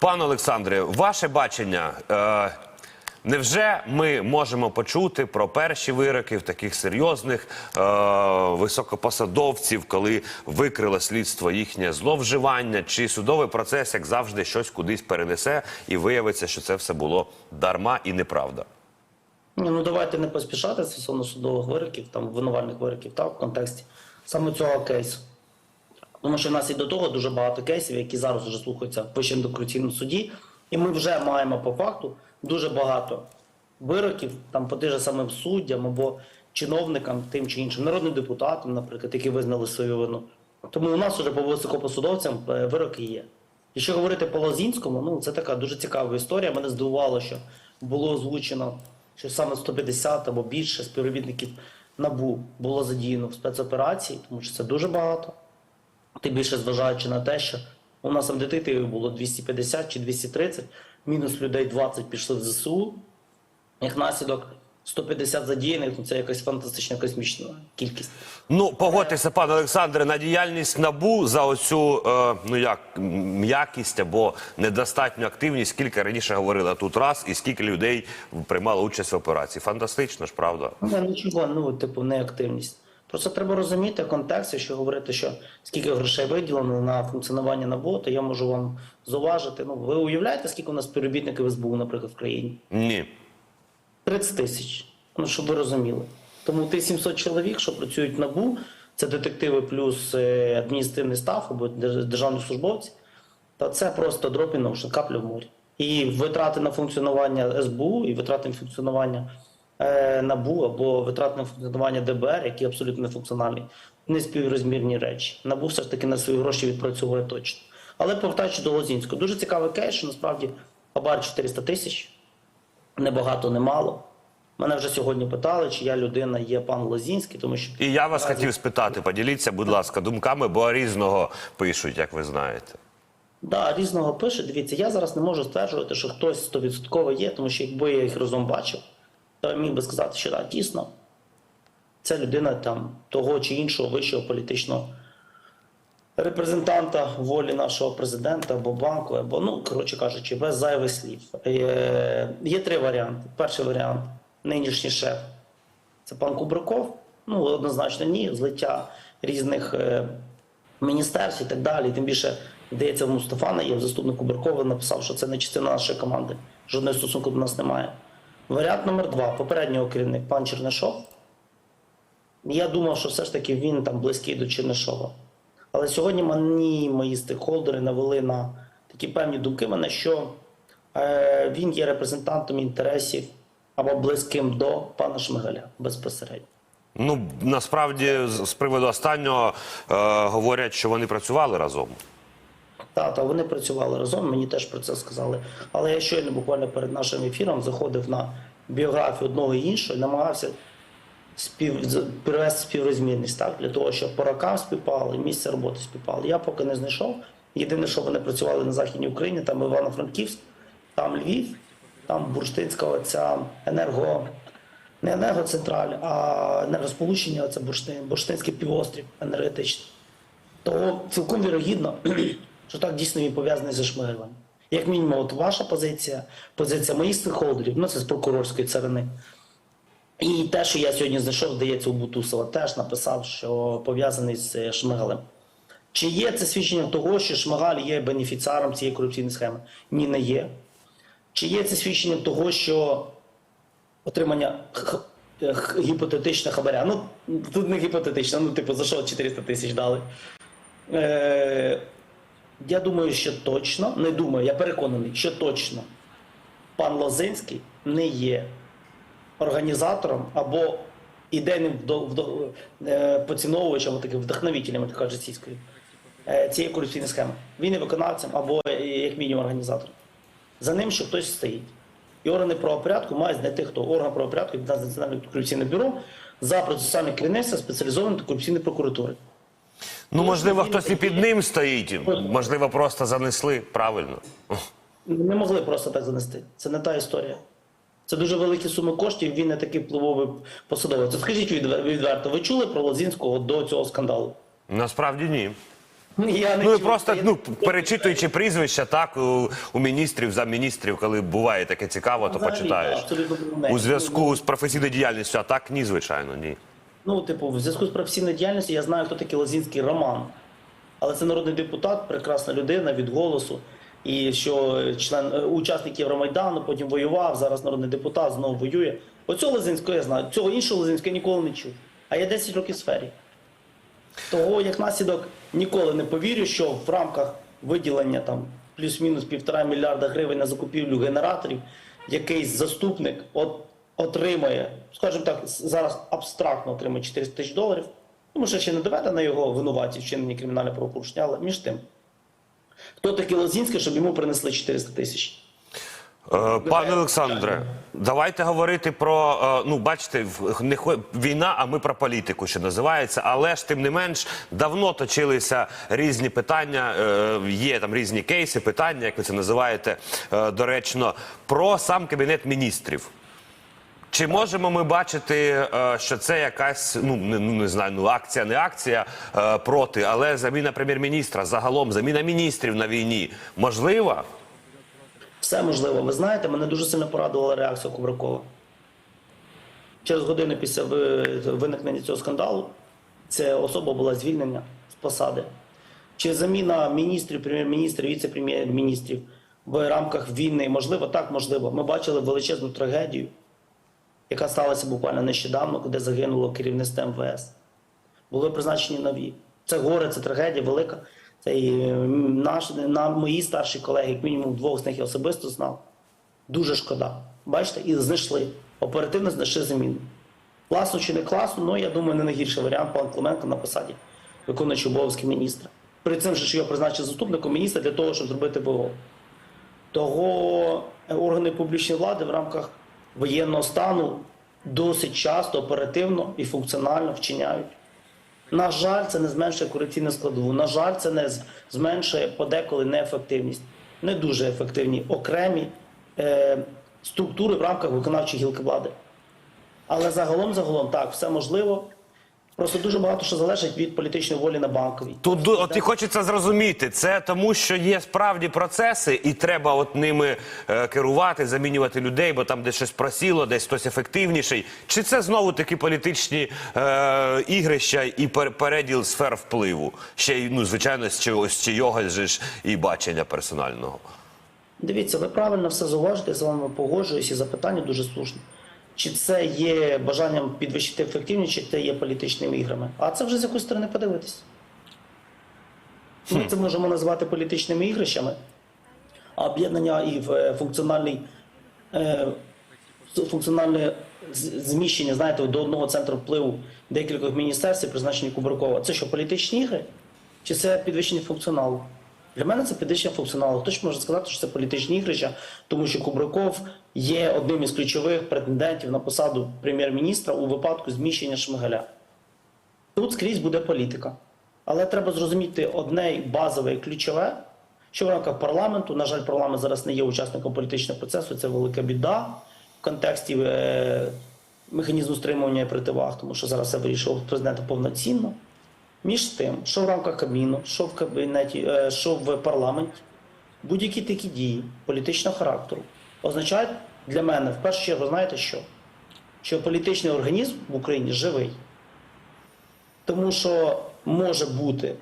Пане Олександре, ваше бачення. Е, невже ми можемо почути про перші вироки в таких серйозних е, високопосадовців, коли викрило слідство їхнє зловживання, чи судовий процес, як завжди, щось кудись перенесе і виявиться, що це все було дарма і неправда? Ну давайте не поспішати стосовно судових вироків, там винувальних вироків, так, в контексті саме цього кейсу. Тому що в нас і до того дуже багато кейсів, які зараз вже слухаються в Вищому антикорупційному суді, і ми вже маємо по факту дуже багато вироків там по тих же самим суддям або чиновникам, тим чи іншим, народним депутатам, наприклад, які визнали свою вину. Тому у нас вже по високопосадовцям е, вироки є. Якщо говорити по Лозінському, ну це така дуже цікава історія. Мене здивувало, що було озвучено, що саме 150 або більше співробітників НАБУ було задіяно в спецоперації, тому що це дуже багато. Тим більше зважаючи на те, що у нас в було 250 чи 230, мінус людей 20 пішли в ЗСУ. Як наслідок 150 задіяних, ну це якась фантастична космічна кількість. Ну, погодьтеся, пане Олександре, на діяльність НАБУ за оцю е, ну як м'якість або недостатню активність, скільки раніше говорили тут раз, і скільки людей приймало участь в операції. Фантастично ж, правда? Ну, нічого, ну, типу, неактивність. Просто треба розуміти контекст, якщо говорити, що скільки грошей виділено на функціонування НАБУ, то я можу вам зауважити. Ну, ви уявляєте, скільки у нас співробітників СБУ, наприклад, в країні? Ні. 30 тисяч. Ну, щоб ви розуміли. Тому ті 700 чоловік, що працюють в НАБУ, це детективи плюс е, адміністративний став або держ- державні службовці, та це просто дропінг, що капля в морі. І витрати на функціонування СБУ, і витрати на функціонування НАБУ або витрати на функціонування ДБР, які абсолютно нефункціональні, не співрозмірні речі. НАБУ все ж таки на свої гроші відпрацьовує точно. Але повертаючи до Лозінського, дуже цікавий кейс, що насправді хабар 400 тисяч небагато, немало. Мене вже сьогодні питали, чи я людина є пан Лозінський, тому що І я вас хотів спитати, поділіться, будь ласка, думками, бо різного пишуть, як ви знаєте. да, різного пише. Дивіться, я зараз не можу стверджувати, що хтось стовідсотково є, тому що якби я їх разом бачив, я міг би сказати, що так, дійсно, це людина там того чи іншого вищого політичного репрезентанта волі нашого президента або банку, або, ну, коротше кажучи, без зайвих слів. Є, є три варіанти. Перший варіант нинішній шеф це пан Кубраков. Ну, однозначно, ні, злиття різних е, міністерств і так далі. Тим більше, здається, в Мустафана є заступник Кубракова написав, що це не частина нашої команди. Жодного стосунку до нас немає. Варіант номер два попереднього керівник пан Чернишов. Я думав, що все ж таки він там близький до Чернишова. Але сьогодні мені мої стейкхолдери навели на такі певні думки мене, що е, він є репрезентантом інтересів або близьким до пана Шмигаля безпосередньо. Ну насправді, з, приводу останнього е, говорять, що вони працювали разом. Так, та вони працювали разом, мені теж про це сказали. Але я щойно буквально перед нашим ефіром заходив на біографію одного і іншого і намагався спів... привести співрозмірність, так, для того, щоб по рокам співпало і місце роботи співпало. Я поки не знайшов. Єдине, що вони працювали на Західній Україні, там Івано-Франківськ, там Львів, там Бурштинська оця енерго. Не енергоцентраль, а енергосполучення, це Бурштин, Бурштинський півострів енергетичний то цілком вірогідно, що так дійсно він пов'язаний зі Шмигелем. Як мінімум, от ваша позиція, позиція моїх стейкхолдерів, ну це з прокурорської царини. І те, що я сьогодні знайшов, здається, у Бутусова, теж написав, що пов'язаний з Шмигалем. Чи є це свідчення того, що Шмигаль є бенефіціаром цієї корупційної схеми? Ні, не є. Чи є це свідчення того, що отримання гіпотетичного хабаря? Ну, тут не гіпотетично, ну, типу, за що 400 тисяч дали? Е, я думаю, що точно, не думаю, я переконаний, що точно пан Лозинський не є організатором або ідейним е, поціновувачем, таким вдохновителем, як кажуть російською, е, цієї корупційної схеми. Він є виконавцем або е, як мінімум організатором. За ним ще хтось стоїть. І органи правопорядку мають знайти хто орган правопорядку нас Національне корупційне бюро за процесуальне керівництво спеціалізованої антикорупційної прокуратури. Ну, можливо, хтось і під ним стоїть, можливо, просто занесли правильно. Не могли просто так занести. Це не та історія. Це дуже великі суми коштів. Він не такий впливовий посадовець. Скажіть відверто, ви чули про Лозінського до цього скандалу? Насправді ні. Я не Ну і чув. просто ну перечитуючи прізвища, так у, у міністрів, замміністрів, коли буває таке цікаво, то Взагалі, почитаєш. так. У зв'язку з професійною діяльністю, а так ні, звичайно, ні. Ну, типу, в зв'язку з професійною діяльністю я знаю, хто такий Лозінський Роман. Але це народний депутат, прекрасна людина від голосу. І що член е, учасник Євромайдану, потім воював, зараз народний депутат знову воює. Оцього Лозинського я знаю. Цього іншого Лозинського я ніколи не чув. А я 10 років в сфері. Того, як наслідок, ніколи не повірю, що в рамках виділення там плюс-мінус півтора мільярда гривень на закупівлю генераторів, якийсь заступник от, отримає, скажімо так, зараз абстрактно отримає 400 тисяч доларів. Тому що ще не доведено його винуваті вчинені кримінальне правопорушення, але між тим. Хто такий Лозінський, щоб йому принесли 400 тисяч? Е, Пане Олександре, давайте говорити про е, ну, бачите, не хо- війна, а ми про політику, що називається. Але ж тим не менш давно точилися різні питання. е, Є там різні кейси, питання, як ви це називаєте доречно, про сам кабінет міністрів. Чи можемо ми бачити, е, що це якась ну не, ну, не знаю, ну акція, не акція е, проти, але заміна прем'єр-міністра загалом заміна міністрів на війні можлива? Все можливо. Ви знаєте, мене дуже сильно порадувала реакція Кубракова. Через годину після виникнення цього скандалу ця особа була звільнена з посади. Чи заміна міністрів, прем'єр-міністрів, віце-прем'єр-міністрів в рамках війни можливо? Так, можливо. Ми бачили величезну трагедію, яка сталася буквально нещодавно, де загинуло керівництво МВС. Були призначені нові. Це горе, це трагедія велика. Це і наш, на мої старші колеги, як мінімум двох з них я особисто знав. Дуже шкода. Бачите, і знайшли. Оперативно знайшли заміну. Класно чи не класно, ну я думаю, не найгірший варіант пан Клименко на посаді виконуючого обов'язки міністра. При цим, же, що його призначив заступником міністра для того, щоб зробити ВО. Того е, органи публічної влади в рамках воєнного стану досить часто оперативно і функціонально вчиняють. На жаль, це не зменшує корупційну складову. На жаль, це не зменшує подеколи неефективність. Не дуже ефективні окремі е, структури в рамках виконавчої гілки влади. Але загалом, загалом, так, все можливо. Просто дуже багато що залежить від політичної волі на банковій. Тут ду- от і хочеться зрозуміти, це тому, що є справді процеси, і треба от ними е, керувати, замінювати людей, бо там десь щось просіло, десь хтось ефективніший. Чи це знову такі політичні е, ігрища і пер- переділ сфер впливу? Ще й ну звичайно з чогось з чийогось же ж і бачення персонального. Дивіться, ви правильно все зауважите, я з вами погоджуюсь, і запитання дуже слушне. Чи це є бажанням підвищити ефективність, чи це є політичними іграми? А це вже з якої сторони подивитись. Ми це можемо назвати політичними ігрищами, а об'єднання і в е, функціональний, е, функціональне зміщення, знаєте, до одного центру впливу декількох міністерств, призначені Кубракова. Це що, політичні ігри? Чи це підвищення функціоналу? Для мене це підвищення функціоналу. Хтось може сказати, що це політичні ігрища, тому що Кубраков є одним із ключових претендентів на посаду прем'єр-міністра у випадку зміщення Шмигаля. Тут скрізь буде політика. Але треба зрозуміти одне базове і ключове, що в рамках парламенту, на жаль, парламент зараз не є учасником політичного процесу, це велика біда в контексті е, механізму стримування і противаг, тому що зараз це вирішував президент повноцінно. Між тим, що в рамках Кабміну, що в кабінеті, е, що в парламенті, будь-які такі дії політичного характеру означають для мене в першу чергу, знаєте що? Що політичний організм в Україні живий. Тому що може бути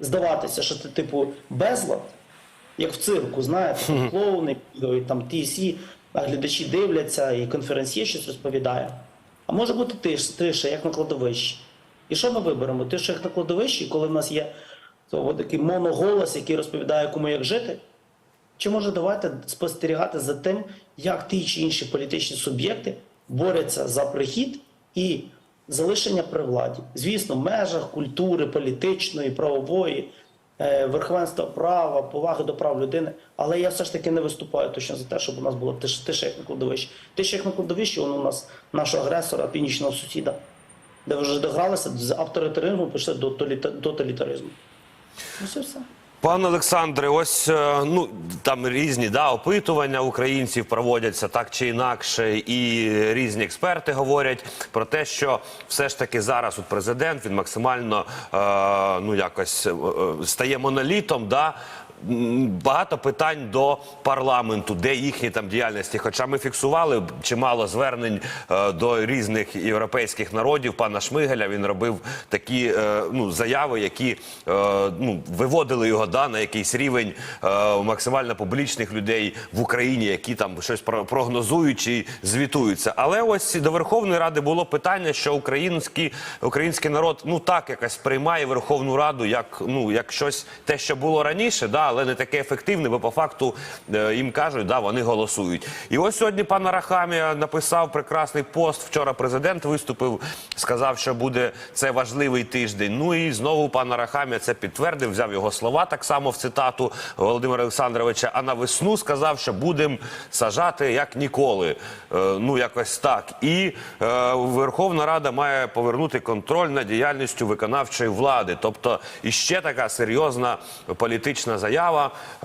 здаватися, що це типу безлад, як в цирку, знаєте, клоуни бігають, там ті сі, а глядачі дивляться, і конференціє щось розповідає. А може бути тиш, тиша, як на кладовищі. І що ми виберемо? Тиша, як на кладовищі, коли в нас є такий моноголос, який розповідає, кому як жити. Чи може давайте спостерігати за тим, як ті чи інші політичні суб'єкти борються за прихід і залишення при владі? Звісно, в межах культури, політичної, правової, е, верховенства права, поваги до прав людини. Але я все ж таки не виступаю точно за те, щоб у нас було тиша, як на кладовищі. Тиша як на кладовищі, воно у нас нашого агресора, північного сусіда, де вже догралися з авторитаризму, пішли до тоталітаризму. Ну, все все. Пане Олександре, ось е, ну там різні да, опитування українців проводяться так чи інакше, і різні експерти говорять про те, що все ж таки зараз от президент він максимально е, ну якось е, е, стає монолітом. Да, Багато питань до парламенту, де їхні там діяльності. Хоча ми фіксували чимало звернень е, до різних європейських народів. Пана Шмигеля він робив такі е, ну заяви, які е, ну виводили його да на якийсь рівень е, максимально публічних людей в Україні, які там щось про- прогнозують чи звітуються. Але ось до Верховної Ради було питання, що український український народ ну так якось сприймає Верховну Раду як ну як щось те, що було раніше, да, але не таке ефективне, бо по факту е, їм кажуть, да, вони голосують. І ось сьогодні пан Арахамія написав прекрасний пост. Вчора президент виступив, сказав, що буде це важливий тиждень. Ну і знову пан Арахамія це підтвердив, взяв його слова так само в цитату Володимира Олександровича. А на весну сказав, що будемо сажати як ніколи. Е, ну якось так. І е, Верховна Рада має повернути контроль над діяльністю виконавчої влади. Тобто іще така серйозна політична заява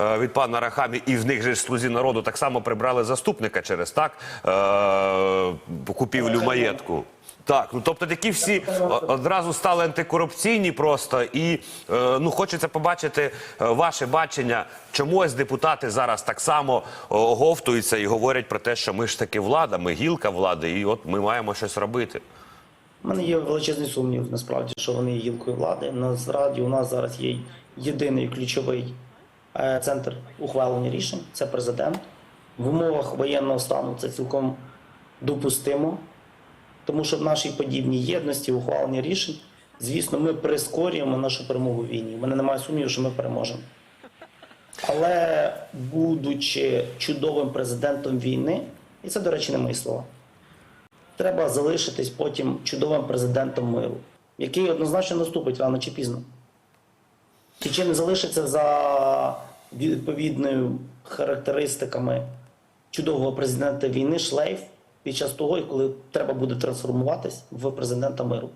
е, від пана Рахамі, і в них же ж слузі народу так само прибрали заступника через так е, купівлю маєтку. Так, ну тобто такі всі одразу стали антикорупційні просто, і е, ну хочеться побачити е, ваше бачення. Чому ось депутати зараз так само оговтуються і говорять про те, що ми ж таки влада, ми гілка влади, і от ми маємо щось робити. У мене є величезний сумнів, насправді, що вони є гілкою влади. Насправді у нас зараз є єдиний ключовий е, центр ухвалення рішень це президент. В умовах воєнного стану це цілком допустимо, тому що в нашій подібній єдності ухвалення рішень, звісно, ми прискорюємо нашу перемогу в війні. У мене немає сумніву, що ми переможемо. Але будучи чудовим президентом війни, і це, до речі, не мої слова, треба залишитись потім чудовим президентом миру, який однозначно наступить рано чи пізно. І чи не залишиться за відповідними характеристиками чудового президента війни шлейф під час того, коли треба буде трансформуватись в президента миру.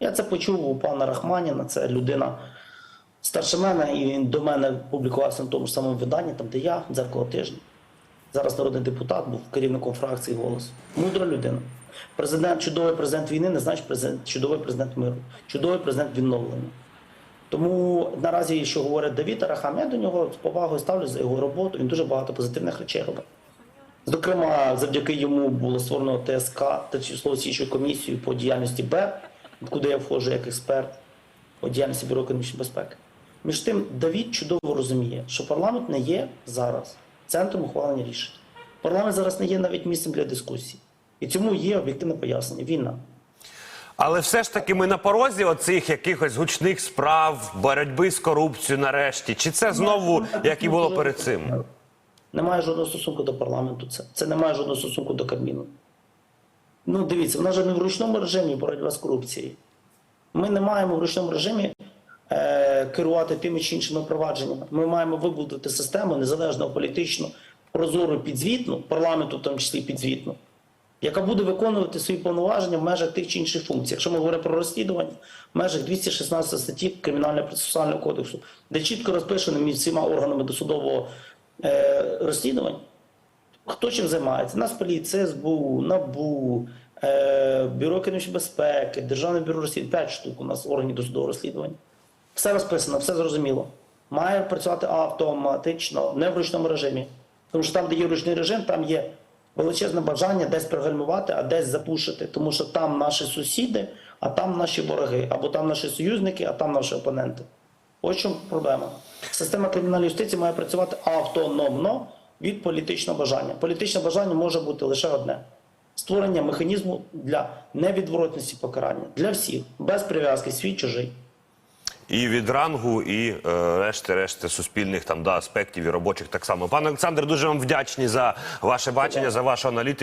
Я це почув у пана Рахманіна, це людина старше мене, і він до мене публікувався на тому ж самому виданні, там де я, дзеркало тижня. Зараз народний депутат був керівником фракції голос. Мудра людина. Президент, чудовий президент війни, не значить президент, чудовий президент миру, чудовий президент відновлення. Тому наразі, що говорить Давід Арахам, я до нього з повагою ставлю за його роботу. Він дуже багато позитивних речей робить. Зокрема, завдяки йому було створено ТСК та слідчу комісію по діяльності БЕП, куди я входжу як експерт по діяльності Бюро економічної безпеки. Між тим, Давід чудово розуміє, що парламент не є зараз центром ухвалення рішень. Парламент зараз не є навіть місцем для дискусій. І цьому є об'єктивне пояснення війна. Але все ж таки ми на порозі оцих якихось гучних справ, боротьби з корупцією нарешті. Чи це знову, як і було перед цим? Немає жодного стосунку до парламенту. Це, це не має жодного стосунку до Кабміну. Ну, дивіться, в нас же не в ручному режимі боротьба з корупцією. Ми не маємо в ручному режимі е, керувати тими чи іншими провадженнями. Ми маємо вибудувати систему незалежно політично, прозору підзвітну, парламенту в тому числі підзвітну, яка буде виконувати свої повноваження в межах тих чи інших функцій. Якщо ми говоримо про розслідування, в межах 216 статті Кримінального процесуального кодексу, де чітко розписано між всіма органами досудового е, розслідування, хто чим займається? Нацполіція, СБУ, НАБУ, е, Бюро економічної безпеки, Державне бюро розслідувань, 5 штук у нас органів досудового розслідування. Все розписано, все зрозуміло. Має працювати автоматично, не в ручному режимі. Тому що там, де є ручний режим, там є величезне бажання десь пригальмувати, а десь запушити. Тому що там наші сусіди, а там наші вороги, або там наші союзники, а там наші опоненти. Ось чому проблема. Система кримінальної юстиції має працювати автономно від політичного бажання. Політичне бажання може бути лише одне: створення механізму для невідворотності покарання для всіх, без прив'язки свій чужий. І від рангу, і е, решти решти суспільних там да аспектів і робочих так само. Пане Олександр, дуже вам вдячні за ваше бачення, за вашу аналітику.